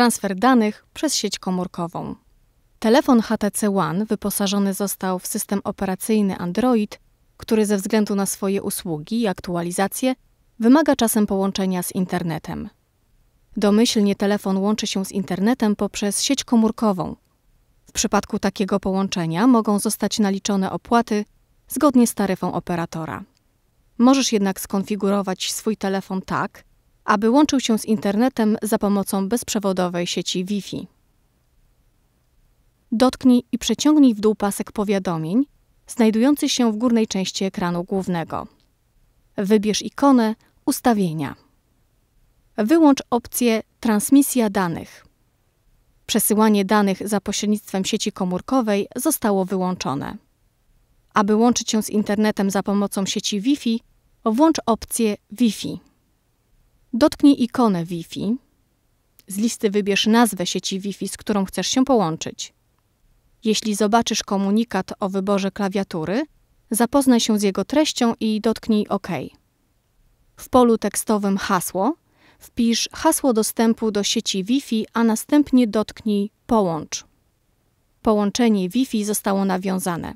transfer danych przez sieć komórkową. Telefon HTC One wyposażony został w system operacyjny Android, który ze względu na swoje usługi i aktualizacje wymaga czasem połączenia z internetem. Domyślnie telefon łączy się z internetem poprzez sieć komórkową. W przypadku takiego połączenia mogą zostać naliczone opłaty zgodnie z taryfą operatora. Możesz jednak skonfigurować swój telefon tak, aby łączył się z internetem za pomocą bezprzewodowej sieci Wi-Fi. Dotknij i przeciągnij w dół pasek powiadomień znajdujący się w górnej części ekranu głównego. Wybierz ikonę Ustawienia. Wyłącz opcję Transmisja danych. Przesyłanie danych za pośrednictwem sieci komórkowej zostało wyłączone. Aby łączyć się z internetem za pomocą sieci Wi-Fi, włącz opcję Wi-Fi. Dotknij ikonę Wi-Fi. Z listy wybierz nazwę sieci Wi-Fi, z którą chcesz się połączyć. Jeśli zobaczysz komunikat o wyborze klawiatury, zapoznaj się z jego treścią i dotknij OK. W polu tekstowym hasło wpisz hasło dostępu do sieci Wi-Fi, a następnie dotknij Połącz. Połączenie Wi-Fi zostało nawiązane.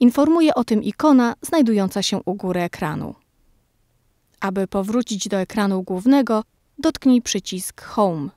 Informuje o tym ikona znajdująca się u góry ekranu. Aby powrócić do ekranu głównego, dotknij przycisk Home.